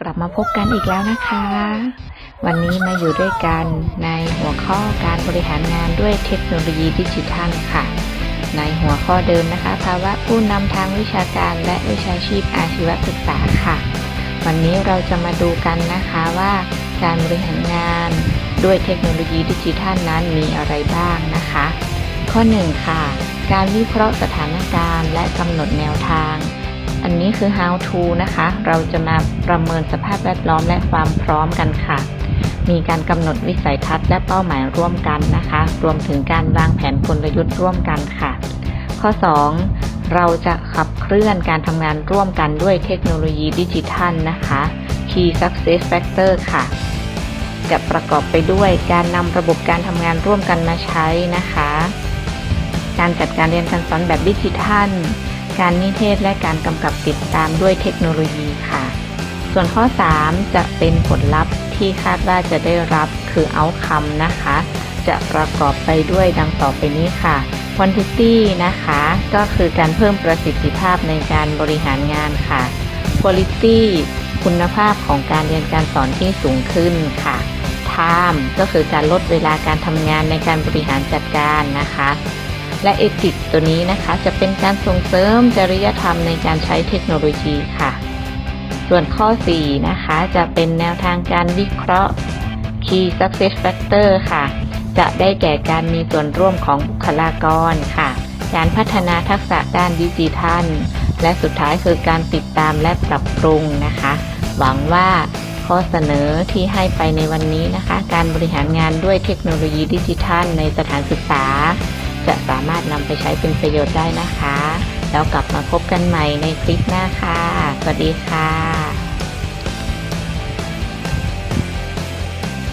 กลับมาพบกันอีกแล้วนะคะ วันนี้มาอยู่ด้วยกันในหัวข้อการบริหารงานด้วยเทคโนโลยีดิจิทัลค่ะ ในหัวข้อเดิมนะคะ ภาวะผู้นำทางวิชาการและวิชาชีพอาชีวศึกษาค่ะ วันนี้เราจะมาดูกันนะคะว่าการบริหารงานด้วยเทคโนโลยีดิจิทัลนั้นมีอะไรบ้างนะคะ ข้อ 1 ค่ะ การวิเคราะห์สถานการณ์ และกำหนดแนวทาง นนี้คือ how to นะคะ เราจะมาประเมินสภาพแวดล้อมและความพร้อมกันค่ะ มีการกำหนดวิสัยทัศน์และเป้าหมายร่วมกันนะคะ รวมถึงการวางแผนกลยุทธ์ร่วมกันค่ะ ข้อ 2 เราจะขับเคลื่อนการทำงานร่วมกันด้วยเทคโนโลยีดิจิทัลนะคะ Key Success Factor ค่ะ จะประกอบไปด้วยการนำระบบการทำงานร่วมกันมาใช้นะคะ การจัดการเรียนการสอนแบบดิจิทัล การนิเทศและการกำกับติดตามด้วยเทคโนโลยีค่ะ ส่วนข้อ 3 จะเป็นผลลัพธ์ที่คาดว่าจะได้รับคือ outcome นะคะ จะประกอบไปด้วยดังต่อไปนี้ค่ะ quantity นะคะ ก็คือการเพิ่มประสิทธิภาพในการบริหารงานค่ะ quality คุณภาพของการเรียนการสอนที่สูงขึ้นค่ะ time ก็คือการลดเวลาการทำงานในการบริหารจัดการนะคะ และเอติกตัวนี้นะคะจะเป็นการส่งเสริมจริยธรรมในการใช้เทคโนโลยีค่ะ ส่วนข้อ 4 นะคะจะเป็นแนวทางการวิเคราะห์ Key Success Factor ค่ะ จะได้แก่การมีส่วนร่วมของบุคลากรค่ะ การพัฒนาทักษะด้านดิจิทัล และสุดท้ายคือการติดตามและปรับปรุงนะคะ หวังว่าข้อเสนอที่ให้ไปในวันนี้นะคะ การบริหารงานด้วยเทคโนโลยีดิจิทัลในสถานศึกษา จะสามารถนำไปใช้เป็นประโยชน์ได้นะคะ แล้วกลับมาพบกันใหม่ในคลิปหน้าค่ะ สวัสดีค่ะ